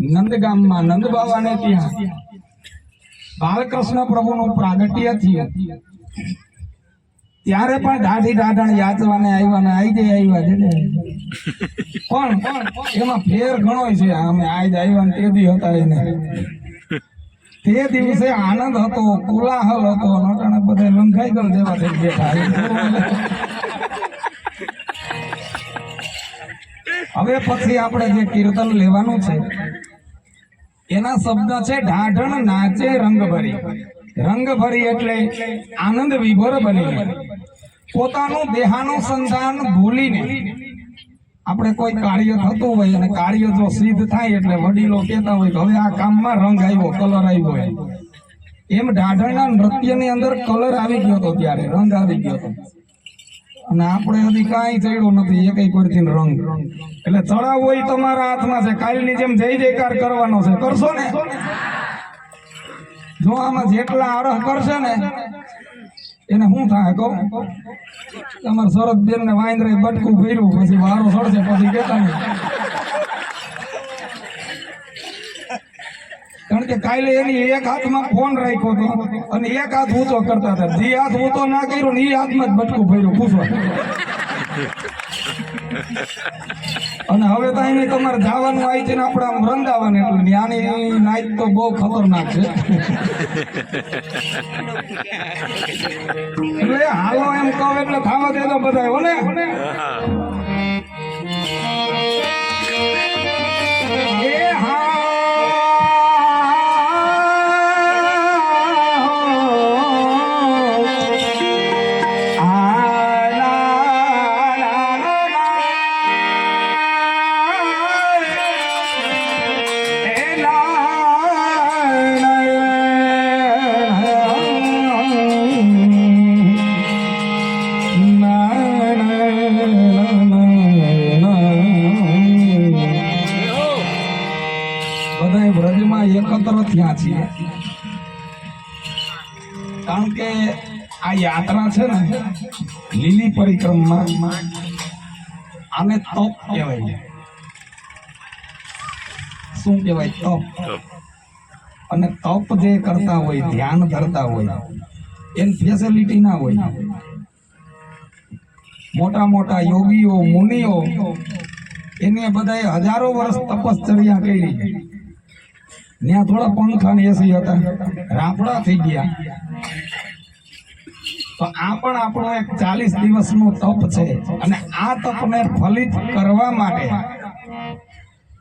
નંદગામમાં નંદ બાબાને ત્યાં. બાલકૃષ્ણ પ્રભુનું પ્રાગટ્ય થયું. ત્યારે પણ દાઢી દાઢણ યાચવાને આવ્યા ને આઈ જાય આવ્યા છે. પણ એમાં ફેર ઘણો છે. અમે આજ આવ્યા ને તે દી હતા એને. તે દિવસે આનંદ હતો, કોલાહલ હતો. નટાણે બધા લંઘાઈ ગયો જેવા થઈ બેઠા હવે પછી આપણે જે કીર્તન લેવાનું છે, એના શબ્દ છે ઢાઢણ નાચે રંગભરી. રંગભરી એટલે આનંદ વિભોર બનીને, પોતાનું દેહાનું સંધાન ભૂલીને. આપણે કોઈ કાર્ય થતું હોય અને કાર્ય જો સિદ્ધ થાય એટલે વડીલો કહેતા હોય હવે આ કામમાં રંગ આવ્યો, કલર આવ્યો હોય એમ ઢાઢણના નૃત્યની અંદર કલર આવી ગયો હતો ત્યારે, રંગ આવી ગયો હતો અને આપણે હજી કાંઈ ચડ્યો નથી એક કોઈથી રંગ. એટલે ચડાવ હોય તમારા હાથમાં છે, કાલની જેમ જય જયકાર કરવાનો છે. કરશો ને? જો આમાં જેટલા આરહ કરશે ને, એને શું થાય કહું? તમારે શરદ બેન ને વાંદરે બટકું ફેર્યું પછી વારો સડશે, પછી કેતા નહીં. કારણ કે કાલે એની એક હાથમાં ફોન રાખ્યો હતો અને એક હાથ ઊંચો કરતા હતા. જે હાથ ઊંચો ના કર્યો ને એ હાથમાં જ બટકું ભર્યું પૂછવા અને હવે તો અહીં તમારે જવાનું આવી છે ને આપણે આમ વૃંદાવન એટલું ન્યાની નાઈટ તો બહુ ખતરનાક છે. એટલે હાલો એમ કહો એટલે થાવા દેતો બધા ને? કારણ કે આ યાત્રા છે ને, લીલી પરિક્રમા. આને તપ કહેવાય શું કહેવાય? તપ. અને તપ જે કરતા હોય, ધ્યાન ધરતા હોય, એની ફેસિલિટી ના હોય. મોટા મોટા યોગીઓ, મુનિઓ, એને બધાએ હજારો વર્ષ તપશ્ચર્યા કરી. ત્યાં થોડા પંખા ને એસી હતા. રાફડા થઈ ગયા. તો આ પણ આપણો એક ચાલીસ દિવસનો તપ છે. અને આ તપને ફલિત કરવા માટે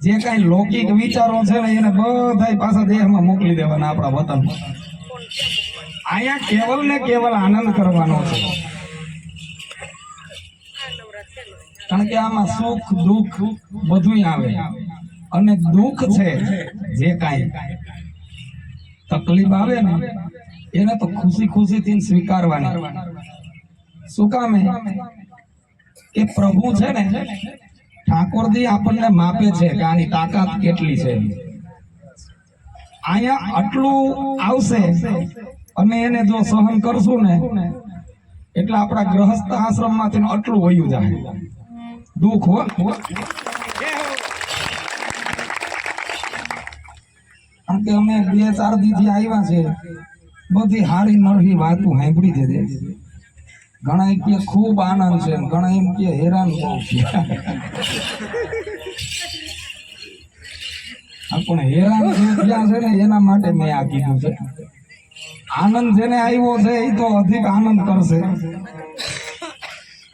જે કઈ લૌકિક વિચારો છે ને એને બધા પાછા દેહમાં મોકલી દેવાના આપણા વતન અહીંયા કેવલ ને કેવલ આનંદ કરવાનો છે. કારણ કે આમાં સુખ, દુઃખ બધું આવે. અને દુઃખ છે જે કાંઈ. તકલીફ આવે ને એને તો ખુશી ખુશીથી સ્વીકારવાની. શું કામે એ? પ્રભુ છે ને, ઠાકોરજી આપણને માપે છે કે આની તાકાત કેટલી છે. અહીંયા આટલું આવશે અને એને જો સહન કરશું ને, એટલે આપણા ગ્રહસ્થ આશ્રમમાંથી આટલું વયું જાય. દુઃખ હો. કારણ કે અમે બે ચાર દીથી આવ્યા છે બધી હારી નરહી વાતો સાંભળી દેજે. ઘણા એમ કે ખૂબ આનંદ છે ઘણા એમ કે હેરાન પણ હેરાન ક્યાં છે ને, એના માટે મેં આ કીધું છે. આનંદ જેને આવ્યો છે એ તો અધિક આનંદ કરશે.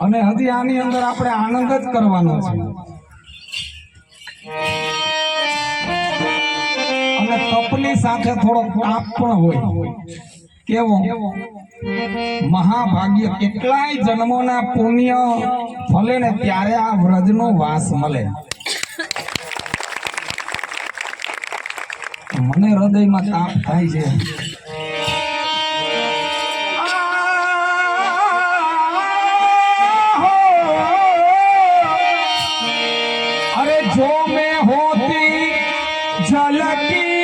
અને હજી આની અંદર આપણે આનંદ જ કરવાનો છે. એટલી સાથે થોડો પાપ પણ હોય. કેવો? મહાભાગ્ય કેટલાય જન્મોના પુણ્ય ફલે ને ત્યારે આ વ્રજનો વાસ મળે. મને હૃદયમાં તાપ થાય છે. અરે જો મેં હોતી ઝલકી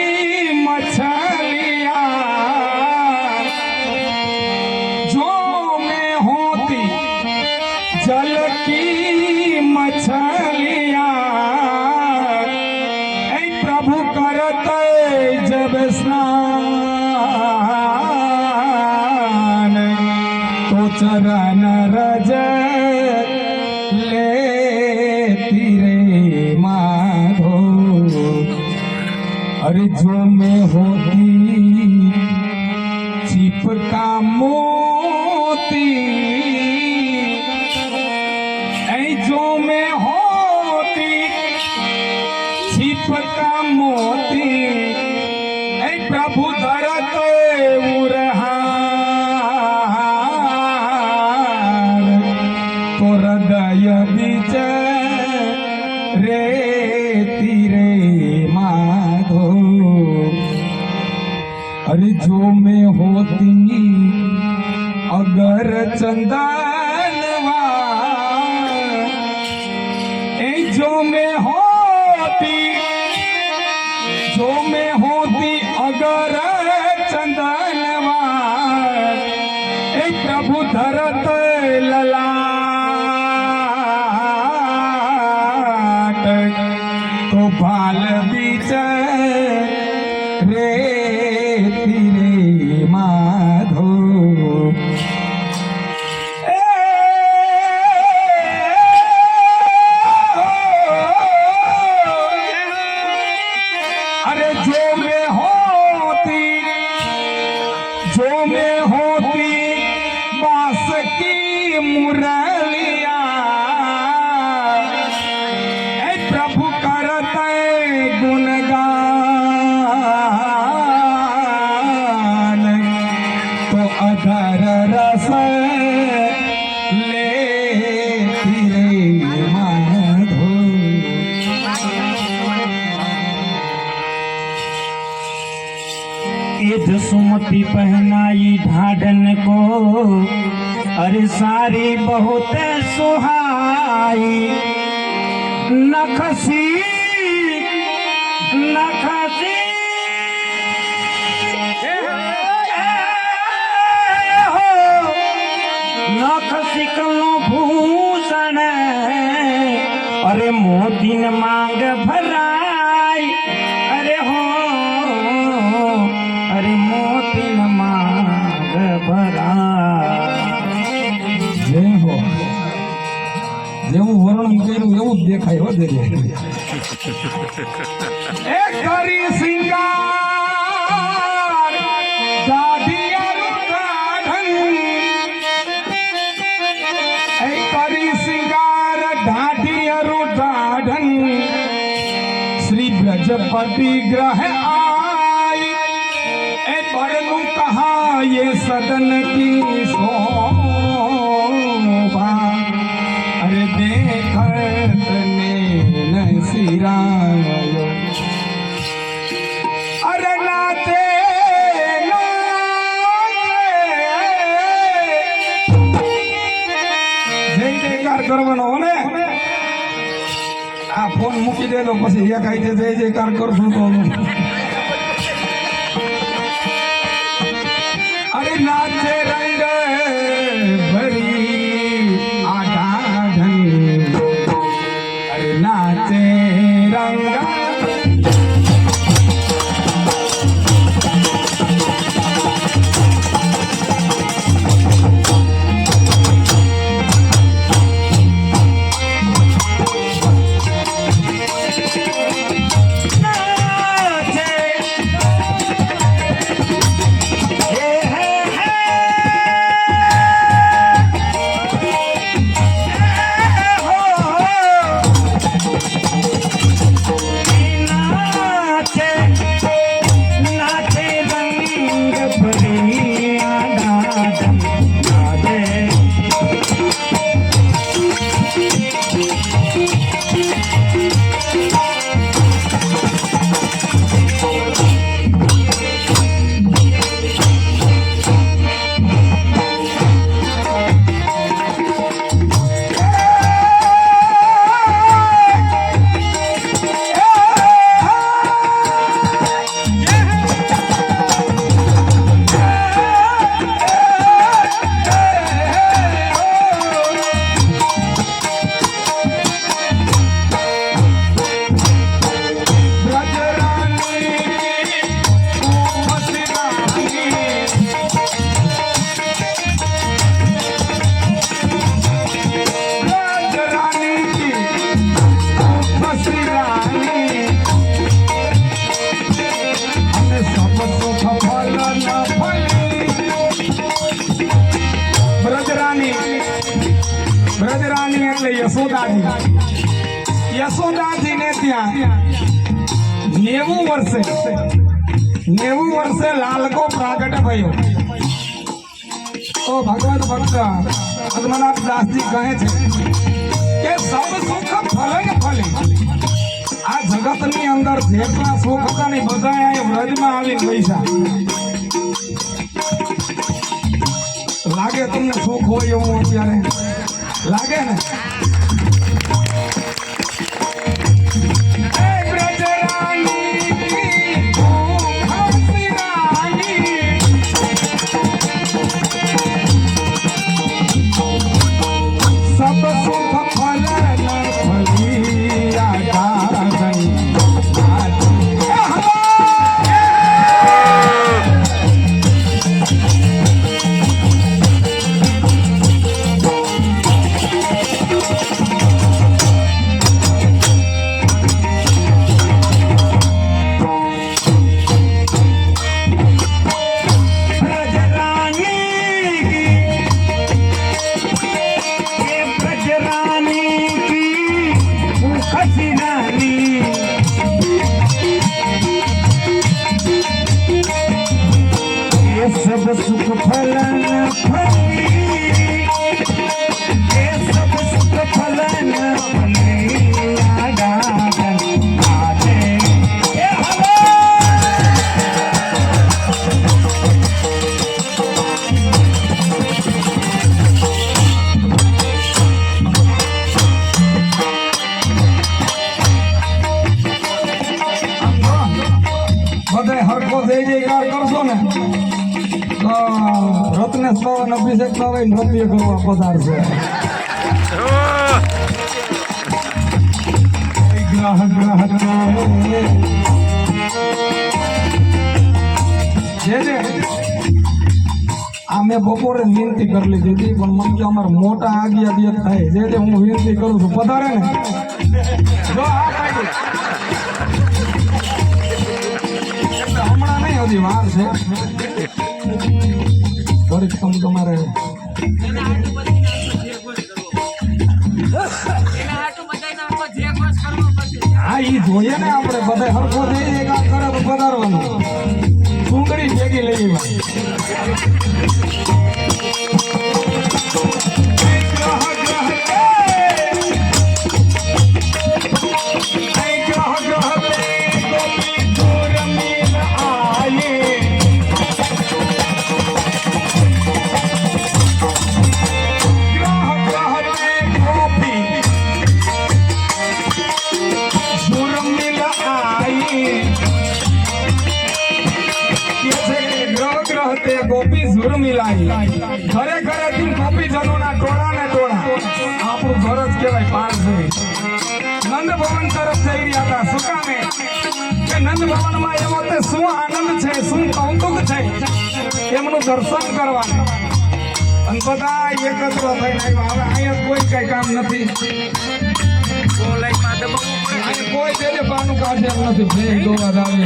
अरे जो में होती चिपका मोती ऐ जो में होती छिपका मोती ऐ प्रभु धरत उरहार तो हृदय बीच रे अरे जो में होती अगर चंदनवा ए जो में होती जो में होती अगर चंदनवा ए प्रभु धरत जो में ईद सुमति पहनाई ढाडन को अरे सारी बहुत सुहाई। नखसी नखसी કરી સિંગાર કરી સિંગાર ઢાઢિયરું ઢાઢન શ્રી બ્રજપતિ ગ્રહ આય, એ બળનું કહા યે સદન કી સો રાય જય જયકાર કરવાનો ને ફોન મૂકી દેજો પછી એક આઈ જય જયકાર કરશું તો રંગ યશોદાજીને ત્યાં નેવું વર્ષે નેવું વર્ષે લાલકો પ્રાગટ થયો. તો ભગવત ભક્ત પદ્મનાથ દાસજી કહે છે કે સબ સુખ ફલે ને ફલે આ જગતની અંદર જેટલા સુખ હતા ને બધા અહીં વ્રજમાં આવી પૈસા લાગે તમને સુખ હોય એવું અત્યારે? લાગે ને? Hey! રત્નેશ બાવન અભિષેક બાવન નૃત્ય કરવા પધારશે. ગ્રાહક ગ્રાહક જે જે. આ મેં બપોરે વિનંતી કરી લીધી હતી, પણ મને કે અમારે મોટા આગિયા દિયત થાય. જે જે હું વિનંતી કરું છું, પધારે ને. જો હમણાં નહીં, હજી વાર છે. દરેક તમ તમારે હા, ઈ જોઈએ ને આપણે બધા હરખો થઈ જાય કામ કરે તો પધારવાનું. સુંદરી ભેગી લઈ આવી ઘરે ઘરે થી ગોપી જનોના ટોળા. ને ટોળા આપણું ઘર જ કહેવાય પારસી. નંદ ભવન તરફ જઈ રહ્યા હતા. શું કામે કે નંદ ભવનમાં એવો તે શું આનંદ છે શું કૌતુક છે? એમનું દર્શન કરવાનું. અને બધા એકત્ર થઈને આવ્યા. હવે અહીંયા કોઈ કઈ કામ નથી. કોઈ જેને પાનું કાઢે એમ નથી બે ગોવા દાવે